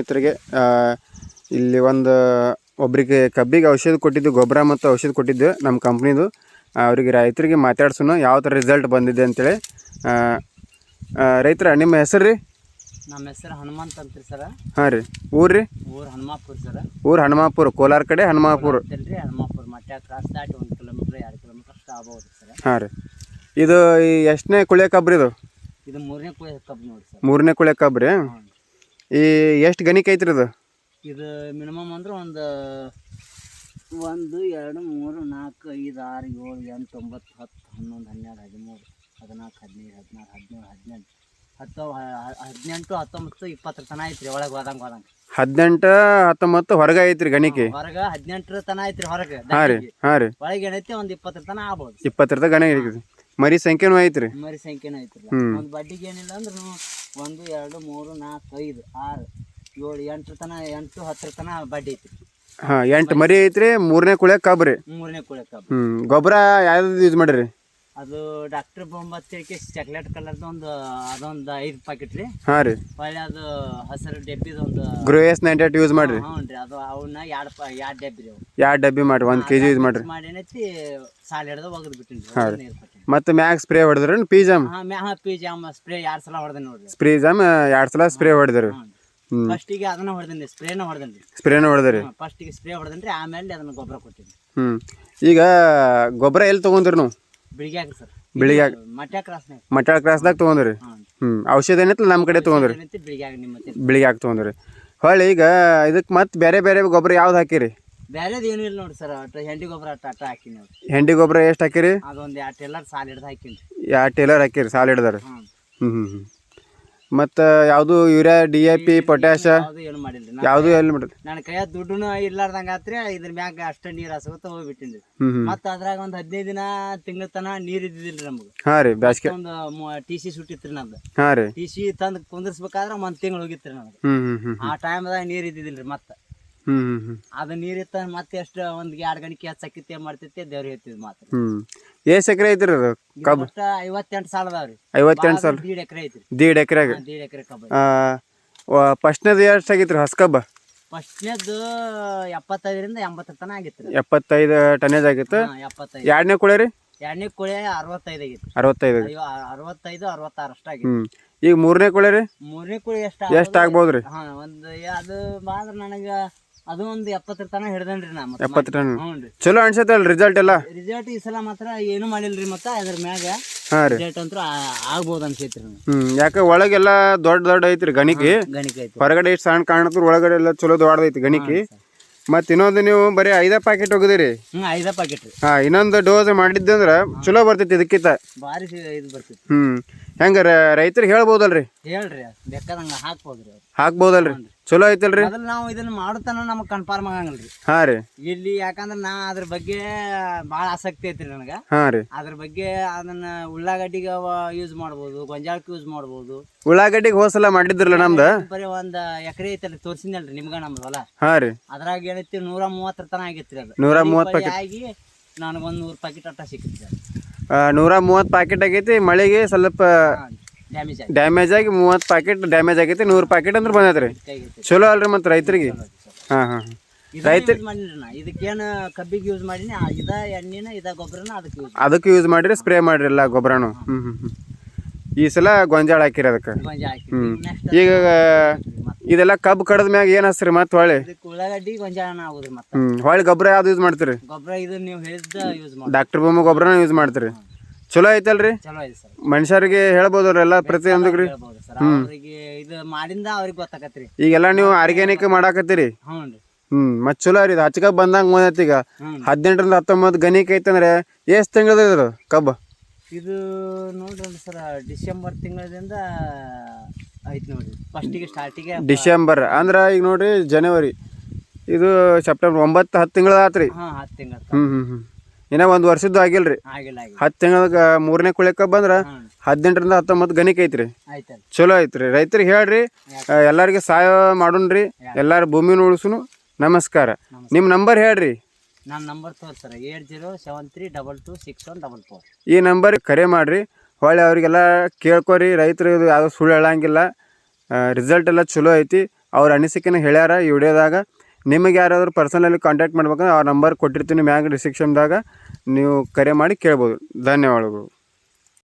ಮಿತ್ರರಿಗೆ ಇಲ್ಲಿ ಒಂದು ಒಬ್ರಿಗೆ ಕಬ್ಬಿಗೆ ಔಷಧ ಕೊಟ್ಟಿದ್ದು ಗೊಬ್ಬರ ಮತ್ತು ಔಷಧ ಕೊಟ್ಟಿದ್ದು ನಮ್ಮ ಕಂಪ್ನಿದು. ಅವರಿಗೆ ರೈತರಿಗೆ ಮಾತಾಡ್ಸೋಣ ಯಾವ ಥರ ರಿಸಲ್ಟ್ ಬಂದಿದೆ ಅಂತೇಳಿ. ರೈತರ ನಿಮ್ಮ ಹೆಸರು ರೀ? ನಮ್ಮ ಹೆಸರು ಹನುಮಂತ್ ರೀ ಸರ. ಹಾಂ ರೀ. ಊರು ರೀ? ಊರು ಹನುಮಾಪುರ ಸರ. ಊರು ಹನುಮಾಪುರ ಕೋಲಾರ ಕಡೆ ಹನುಮಾಪುರ. ರೀ ಹನುಮಾಪುರ ಮತ್ತೆ ಕ್ರಾಸ್ ದಾಟಿ ಒಂದು ಕಿಲೋಮೀಟ್ರ್ ಎರಡು ಕಿಲೋಮೀಟ್ರ್ ಅಷ್ಟು ಆಗ್ಬೋದು ಸರ. ಹಾಂ ರೀ. ಇದು ಎಷ್ಟನೇ ಕುಳಿಯ ಕಬ್ರಿ ಇದು? ಇದು ಮೂರನೇ ಕುಳಿಯ ಕಬ್ಬು ನೋಡಿ ಸರ್. ಮೂರನೇ ಕುಳಿಯ ಕಬ್ರಿ ಈ ಎಷ್ಟು ಗಣಿಕೆ ಐತ್ರಿ ಇದು? ಇದು ಮಿನಿಮಮ್ ಅಂದ್ರೆ ಒಂದು ಒಂದು ಎರಡು ಮೂರು ನಾಲ್ಕು ಐದು ಆರು ಏಳು ಎಂಟು ಒಂಬತ್ತು ಹತ್ತು ಹನ್ನೊಂದು ಹನ್ನೆರಡು ಹದಿಮೂರು ಹದಿನಾಲ್ಕು ಹದಿನೈದು ಹದಿನಾರು ಹದಿನೇಳು ಹದಿನೆಂಟು ಹತ್ತು ಹದಿನೆಂಟು ಹತ್ತೊಂಬತ್ತು ಇಪ್ಪತ್ತರ ತನ ಐತ್ರಿ ಒಳಗೆ ಹೋದಂಗೆ ಹೋದಂಗೆ. ಹದಿನೆಂಟು ಹತ್ತೊಂಬತ್ತು ಹೊರಗೆ ಐತ್ರಿ ಗಣಿಕೆ? ಹೊರಗೆ ಹದಿನೆಂಟರ ತನ ಐತ್ರಿ ಹೊರಗೆ ಹಾಂ ರೀ ಹಾಂ ರೀ. ಒಳಗೆ ಏನೈತಿ ಒಂದು ಇಪ್ಪತ್ತರ ತನ ಆಗ್ಬೋದು. ಇಪ್ಪತ್ತರದ ಗಣಿಕೆ ಐತ್ರಿ. ಮರಿ ಸಂಖ್ಯೆನೂ ಐತ್ರಿ. ಮರಿ ಸಂಖ್ಯೆನೂ ಐತ್ರಿ. ಒಂದು ಬಡ್ಡಿಗೆ ಏನಿಲ್ಲ ಅಂದ್ರೂ ಒಂದು ಎರಡು ಮೂರು ನಾಲ್ಕು ಐದು ಆರು ಏಳು ಎಂಟರ ತನ ಎಂಟು ಹತ್ತರ ತನ ಬಡ್ಡಿ ಐತಿ ಹಾ ಎಂಟು ಮರಿ ಐತ್ರಿ ಮೂರನೇ ಕುಳೆ ಕಬ್ರಿ. ಮೂರನೇ ಕುಳೆ ಕಬ್ಬು ಹ್ಞೂ ಗೊಬ್ಬರ ಯಾವ್ದು ಯೂಸ್ ಮಾಡಿರಿ? ಅದು ಡಾಕ್ಟರ್ ಬೊಂಬತ್ತಿಗೆ ಚಾಕ್ಲೇಟ್ ಕಲರ್ದು ಒಂದು ಅದೊಂದು ಐದು ಪ್ಯಾಕೆಟ್ ರೀ. ಹಾಂ ರೀ. ಹೊಳ್ಳಿ ಅದು ಹಸಿರು ಡಬ್ಬಿದು ಒಂದು ಗ್ರೋಯಸ್ ನೈಂಟಿ ಏಟ್ ಯೂಸ್ ಮಾಡಿರಿ? ಹ್ಞೂ ರೀ ಅದು ಅವನ್ನ ಎರಡು ಪ ಎರಡು ಡಬ್ಬಿ ರೀ ಅವು. ಎರಡು ಡಬ್ಬಿ ಮಾಡಿರಿ ಒಂದು ಕೆ ಜಿ ಯೂಸ್ ಮಾಡಿರಿ. ಮಾಡಿ ಏನೈತಿ ಸಾಲ ಹಿಡ್ದು ಒಗದು ಬಿಟ್ಟಿನಿ ಹಾಂ ನೀರು ಕೊಟ್ಟಿನಿ ಮತ್ತು ಮ್ಯಾಗ್ ಸ್ಪ್ರೇ ಹೊಡೆದ್ರು ಪಿಜಾಮ್ ಪಿಜಾಮ್ ಮ್ಯಾ ಹಾಂ ಪಿ ಜಾಮ್ ಸ್ಪ್ರೇ ಎರಡು ಸಲ ಹೊಡೆದೆ ನೋಡ್ರಿ. ಸ್ಪ್ರೇ ಜಾಮ್ ಎರಡು ಸಲ ಸ್ಪ್ರೇ ಹೊಡೆದ್ರಿ. ಹ್ಮ್. ಫಸ್ಟಿಗೆ ಅದನ್ನ ಹೊಡೆದೀನಿ ಸ್ಪ್ರೇನ ಹೊಡೆದೀನಿ ಸ್ಪ್ರೇನ ಹೊಡೆದ್ರಿ. ಫಸ್ಟಿಗೆ ಸ್ಪ್ರೇ ಹೊಡೆದನ್ರಿ ಆಮೇಲೆ ಅದನ್ನ ಗೊಬ್ಬರ ಕೊಟ್ಟಿನಿ ಹ್ಮ್. ಈಗ ಗೊಬ್ಬರ ಎಲ್ಲಿ ತಗೊಂಡ್ರಿ ನೀವು? ಬಿಳಿಗ್ಯಾಗ ಸರ್. ಬಿಳಿಗ್ಯಾಗ ಮಟ್ಯ ಕ್ರಾಸ್ನಾಗ ಮಟ್ಟಾಳ ಕ್ರಾಸ್ದಾಗ ತಗೊಂಡ್ರಿ. ಹ್ಮ್. ಔಷಧ ಏನೈತಿ ನಮ್ಮ ಕಡೆ ತಗೊಂಡ್ರಿ ಏನೈತಿ ಬಿಳಿಗ್ಯಾಗ ನಿಮ್ಮ ಬೆಳಿಗ್ಗೆ ಹಾಕಿ ಹೊಳ್ಳಿ ಈಗ ಇದಕ್ಕೆ ಮತ್ತೆ ಬೇರೆ ಬೇರೆ ಗೊಬ್ಬರ ಯಾವ್ದು ಹಾಕಿರಿ? ಏನು ಇಲ್ಲ ನೋಡಿ ಸರ್. ಹೆಂಡಿ ಗೊಬ್ಬರ ಅಟ್ಟ ಅಟ್ಟ ಹಾಕಿನಿ ನೋಡ್ರಿ. ಹೆಂಡಿ ಗೊಬ್ಬರ ಎಷ್ಟು ಹಾಕಿರಿ? ಅದೊಂದು ಎರಡು ಟೇಲರ್ ಸಾಲ ಹಿಡ್ದು ಹಾಕಿನಿ. ಯಾ ಟೇಲರ್ ಹಾಕಿರಿ ಸಾಲ ಹಿಡ್ದಾರ? ಮತ್ತೆ ಹ್ಞೂ ಹ್ಞೂ ಹ್ಞೂ ಮತ್ತು ಯಾವುದು urea D A P potash ಯಾವುದು ಏನು ಮಾಡಿಲ್ರಿ. ನಾನು ಯಾವುದು ಎಲ್ಲಿ ಮಾಡಿರಿ ನನ್ನ ಕೈಯಾಗ ದುಡ್ಡುನು ಇರ್ಲಾರ್ದಂಗ ಆತ್ರಿ ಇದ್ರ ಮ್ಯಾಗ ಅಷ್ಟ ನೀರು ಹಸಗುತ್ತ ಹೋಗ್ಬಿಟ್ಟಿನ್ರಿ. ಹ್ಞೂ ಹ್ಞೂ ಮತ್ತ ಅದ್ರಾಗ ಒಂದ್ ಹದಿನೈದು ದಿನ ತಿಂಗಳ ತನ ನೀರ್ ಇದ್ದಿದ್ದಿಲ್ರಿ ನಮ್ಗೆ. ಹಾಂ ರೀ ಬ್ಯಾಸ್ಗೆ ಒಂದು ಟಿ ಸಿ ಸುಟ್ಟಿತ್ರಿ ನಂದು. ಹಾಂ ರೀ. ಟಿ ಸಿ ತಂದು ಕುಂದಿರ್ಸ್ಬೇಕಾದ್ರ ಒಂದ್ ತಿಂಗಳು ಹೋಗಿತ್ರಿ ನನಗೆ ಹ್ಞೂ ಹ್ಞೂ ಹ್ಞೂ ಆ ಟೈಮ್ದಾಗ ನೀರ್ ಇದ್ದಿದ್ದಿಲ್ರಿ ಮತ್ತ. ಅದ ನೀರಿತ್ತ ಮತ್ತೆ ಎಷ್ಟು ಒಂದ್ ಎರಡು ಗಣಿಕೆ ಹಚ್ಚಕ್ಕಿತ್ತೆ ಮಾಡ್ತಿತ್ತೆ ದೇವ್ರ ಹೇಳ್ತಿದ್ ಮಾತ್ರ. ಎಷ್ಟ್ ಎಷ್ಟು ಎಕರೆ ಐತ್ರಿ ಅದು ಕಬ್ಬು? ಒಟ್ಟ ಐವತ್ತೆಂಟು ಸಾಲ ಅದಾವ್ರಿ. ಐವತ್ತೆಂಟು ಸಾಲ ದೀಡ್ ಎಕರೆ ಐತ್ರಿ. ದೀಡ್ ಎಕರೆಗೆ? ಹಾ, ದೀಡ್ ಎಕರೆ ಕಬ್ಬ ಫಸ್ಟ್ನೇದು ಎಷ್ಟು ಆಗೈತ್ರಿ ಹೊಸ್ಕಬ್ಬ ಫಸ್ಟ್ನೇದು ಎಪ್ಪತ್ತೈದರಿಂದ ಎಂಬತ್ತರ ತನ ಆಗಿತ್ತು ಎಪ್ಪತ್ತೈದು ಟನೇಜ್ ಆಗಿತ್ತು? ಎಪ್ಪತ್ತೈದು. ಎರಡನೇ ಕುಳೆ ರೀ? ಎರಡನೇ ಕುಳಿ ಅರವತ್ತೈದು ಆಗಿತ್ತು? ಅರವತ್ತೈದು ಅರವತ್ತೈದು ಅರವತ್ತಾರು ಅಷ್ಟ ಆಗಿತ್ತು ಈಗ ಮೂರನೇ ಕುಳೆ ರೀ? ಮೂರನೇ ಕುಳಿ ಎಷ್ಟು ಎಷ್ಟು ಆಗ್ಬೋದು ರೀ ಹಾ ಒಂದು ಅದು ಮಾತ್ರ ನನಗ ಅದು ಒಂದು ಎಪ್ಪತ್ತರ ತನ ಹಿಡ್ದನ್ರಿ ನಾ ಮತ್ತೆ ಎಪ್ಪತ್ತು ಟನ್ ಹ್ಞೂ ರೀ ಚಲೋ ಅನ್ಸತ್ತಲ್ಲ ರಿಸಲ್ಟ್ ಎಲ್ಲ? ರಿಸಲ್ಟ್ ಈ ಸಲ ಮಾತ್ರ ಏನು ಮಾಡಿಲ್ರಿ ಮತ್ತ? ಅದ್ರ ಮ್ಯಾಗ ಹಾಂ ರೀ. ರಿಸಲ್ಟ್ ಅಂತೂ ಆಗ್ಬೋದು ಅನ್ಸೈತ್ರಿ ನನಗೆ ಹ್ಞೂ ಯಾಕೆ ಒಳಗೆಲ್ಲ ದೊಡ್ಡ ದೊಡ್ಡ ಐತ್ರಿ ಗಣಿಕೆ. ಗಣಿಕ ಐತಿ ಹೊರಗಡೆ ಇಷ್ಟು ಸಣ್ಣ ಕಾಣತ್ರ ಒಳಗಡೆ ಎಲ್ಲ ಚಲೋ ದೊಡ್ಡದೈತಿ ಗಣಿಕೆ. ಮತ್ತೆ ಇನ್ನೊಂದು ನೀವು ಬರೀ ಐದ ಪ್ಯಾಕೆಟ್ ಹೋಗಿದಿರಿ ಹ್ಞೂ ಐದ ಪ್ಯಾಕೆಟ್ ರೀ. ಹಾಂ ಇನ್ನೊಂದು ಡೋಸ್ ಮಾಡಿದ್ದಂದ್ರ ಚಲೋ ಬರ್ತೈತಿ ಇದಕ್ಕಿಂತ. ಭಾರಿ ಸಿ- ಇದು ಬರ್ತೈತಿ ಹ್ಞೂ ಹೆಂಗೆ ರೈತರಿಗೆ ಹೇಳ್ಬೋದಲ್ರಿ? ಹೇಳ್ರಿ ಬೇಕಾದಂಗ ಹಾಕ್ಬೋದ್ರಿ ಹಾಕ್ಬೋದಲ್ರಿ? ಚಲೋ ಐತಲ್ರಿ? ಮೊದಲು ನಾವು ಇದನ್ನ ಮಾಡುತ್ತಾನ ನಮಗೆ ಕನ್ಫರ್ಮ್ ಆಗಂಗಿಲ್ರಿ. ಹಾ ರೀ. ಇಲ್ಲಿ ಯಾಕಂದ್ರ ನಾ ಅದ್ರ ಬಗ್ಗೆ ಬಹಳ ಆಸಕ್ತಿ ಐತ್ರಿ ನನಗ. ಹಾ ರೀ. ಅದ್ರ ಬಗ್ಗೆ ಅದನ್ನ ಉಳ್ಳಾಗಡ್ಡಿಗೆ ಯೂಸ್ ಮಾಡ್ಬೋದು ಗೊಂಜಾಳಕ್ಕೆ ಯೂಸ್ ಮಾಡ್ಬೋದು. ಉಳ್ಳಾಗಡ್ಡಿಗೆ ಹೋಸಲ ಮಾಡಿದ್ರಲ್ಲ ನಮ್ದು? ಬರೀ ಒಂದ್ ಎಕರೆ ಐತಲ್ರಿ ತೋರ್ಸಿನಲ್ರಿ ನಿಮ್ಗ ನಮ್ದು ಹೊಲ. ಹಾ ರೀ. ಅದ್ರಾಗ ಏನೈತಿ ನೂರ ಮೂವತ್ತರ ತನ ಆಗೈತ್ರಿ ಅದು. ನೂರ ಮೂವತ್ತು ಆಗಿ ನನಗೊಂದು ನೂರು ಪ್ಯಾಕೆಟ್ ಅಟ್ಟ ಆ, ನೂರ ಮೂವತ್ತು ಪ್ಯಾಕೆಟ್ ಆಗೈತಿ ಮಳೆಗೆ ಸ್ವಲ್ಪ ಡ್ಯಾಮೇಜ್ ಆಗಿ ಡ್ಯಾಮೇಜ್ ಆಗಿ ಮೂವತ್ತು ಪ್ಯಾಕೆಟ್ ಡ್ಯಾಮೇಜ್ ಆಗೈತಿ ನೂರು ಪ್ಯಾಕೆಟ್ ಅಂದ್ರೆ ಬಂದೈತೆ ರೀ ಚಲೋ ಅಲ್ರಿ ಮತ್ತು ರೈತರಿಗೆ. ಹಾಂ ಹಾಂ ರೈತ ಮಾಡಿನ್ರಿ ನಾ ಇದಕ್ಕೇನು ಕಬ್ಬಿಗೆ ಯೂಸ್ ಮಾಡೀನಿ ಆ ಇದ ಎಣ್ಣಿನ ಇದ ಗೊಬ್ಬರನ ಅದಕ್ಕೆ ಯೂಸ್ ಅದಕ್ಕೆ ಯೂಸ್ ಮಾಡಿರಿ ಸ್ಪ್ರೇ ಮಾಡ್ರಿ ಎಲ್ಲ ಗೊಬ್ಬರನು. ಹ್ಞೂ ಹ್ಞೂ ಹ್ಞೂ ಈ ಸಲ ಗೊಂಜಾಳ ಹಾಕಿರಿ ಅದಕ್ಕೆ. ಹ್ಞೂ ಈಗ ಇದೆಲ್ಲ ಕಬ್ಬು ಕಡದ ಮ್ಯಾಗ ಏನ್ ಹಸ್ರಿ ಮತ್ತೆ ಹೊಳ್ಳಿ? ಇದಕ್ಕೆ ಉಳ್ಳಾಗಡ್ಡಿ ಗೊಂಜಾಳ ಆಗುದ್ರಿ ಮತ್ತೆ ಹ್ಞೂ ಹೊಳ್ಳಿ ಗೊಬ್ಬರ ಯಾವ್ದು ಯೂಸ್ ಮಾಡ್ತೀರಿ? ಗೊಬ್ಬರ ಇದು ನೀವು ಹೇಳಿದ್ದ ಯೂಸ್ ಮಾಡಿ ಡಾಕ್ಟರ್ ಬೊಮ್ಮ ಗೊಬ್ಬರನ ಯೂಸ್ ಮಾಡ್ತೀರಿ. ಚಲೋ ಐತಲ್ರಿ? ಚಲೋ ಇದೆ ಸರ್. ಮನುಷ್ಯರಿಗೆ ಹೇಳ್ಬೋದ್ರಿ ಎಲ್ಲ ಪ್ರತಿಯೊಂದು ರೀ ಹೇಳ್ಬೋದು ಸರ್. ಅವ್ರಿಗೆ ಇದು ಮಾಡಿಂದ ಅವ್ರಿಗೆ ಗೊತ್ತಾಗತ್ರಿ ಈಗೆಲ್ಲ ನೀವು ಆರ್ಗ್ಯಾನಿಕ್ ಮಾಡಾಕತ್ತೀರಿ? ಹ್ಞೂ ರೀ. ಹ್ಞೂ ಮತ್ತು ಚಲೋ ರೀ ಇದು. ಕಬ್ ಬಂದಂಗೆ ಬಂದೈತಿ ಈಗ. ಹದಿನೆಂಟರಿಂದ ಹತ್ತೊಂಬತ್ತು ಗನಿಕ ಐತಂದ್ರೆ ಎಷ್ಟು ತಿಂಗಳದ ಇದು ಕಬ್ಬು? ಇದು ನೋಡ್ರಿ ಸರ್ ಡಿಸೆಂಬರ್ ತಿಂಗಳಿಂದ ಐತಿ ನೋಡ್ರಿ. ಫಸ್ಟಿಗೆ ಸ್ಟಾರ್ಟಿಗೆ ಡಿಸೆಂಬರ್ ಅಂದ್ರೆ ಈಗ ನೋಡ್ರಿ ಜನವರಿ ಇದು ಸೆಪ್ಟೆಂಬರ್ ಒಂಬತ್ತು ಹತ್ತು ತಿಂಗಳ ಆತ್ರಿ. ಹಾಂ ಹತ್ತು ತಿಂಗಳ ಹ್ಞೂ ಹ್ಞೂ ಹ್ಞೂ ಇನ್ನೂ ಒಂದು ವರ್ಷದ್ದು ಆಗಿಲ್ರಿ. ಆಗಿಲ್ಲ ಆಗಿಲ್ಲ. ಹತ್ತು ತಿಂಗಳ ಮೂರನೇ ಕುಳಿಕ ಬಂದ್ರ ಹದಿನೆಂಟರಿಂದ ಹತ್ತೊಂಬತ್ತು ಗಣಿಕೆ ಐತ್ರಿ. ಆಯ್ತಲ್ಲ ಚಲೋ ಐತ್ರಿ. ರೈತರಿಗೆ ಹೇಳ್ರಿ ಎಲ್ಲರಿಗೆ ಸಹಾಯ ಮಾಡೋಣ್ರಿ. ಎಲ್ಲಾರು ಭೂಮಿನ ಉಳಿಸುನು. ನಮಸ್ಕಾರ. ನಿಮ್ಮ ನಂಬರ್ ಹೇಳ್ರಿ. ನನ್ನ number ತೋರ್ಸರ. Sir eight zero seven three double two six one double four. ಈ ನಂಬರ್ ಕರೆ ಮಾಡಿರಿ. ಹೊಳ್ಳಿ ಅವರಿಗೆಲ್ಲ ಕೇಳ್ಕೊರಿ, ರೈತರು ಇದು ಯಾವುದೋ ಸುಳ್ಳು ಹೇಳಂಗಿಲ್ಲ. ರಿಸಲ್ಟ್ ಎಲ್ಲ ಚಲೋ ಐತಿ. ಅವ್ರ ಅನಿಸಿಕೆನ ಹೇಳ್ಯಾರ ಈ ವಿಡಿಯೋದಾಗ. ನಿಮಗೆ ಯಾರಾದರೂ ಪರ್ಸನಲಿ ಕಾಂಟ್ಯಾಕ್ಟ್ ಮಾಡ್ಬೇಕಂದ್ರೆ ಆ ನಂಬರ್ ಕೊಟ್ಟಿರ್ತೀನಿ ಮ್ಯಾಗ ಡಿಸ್ಕ್ರಿಪ್ಷನ್ದಾಗ ನೀವು ಕರೆ ಮಾಡಿ ಕೇಳ್ಬೋದು. ಧನ್ಯವಾದಗಳು.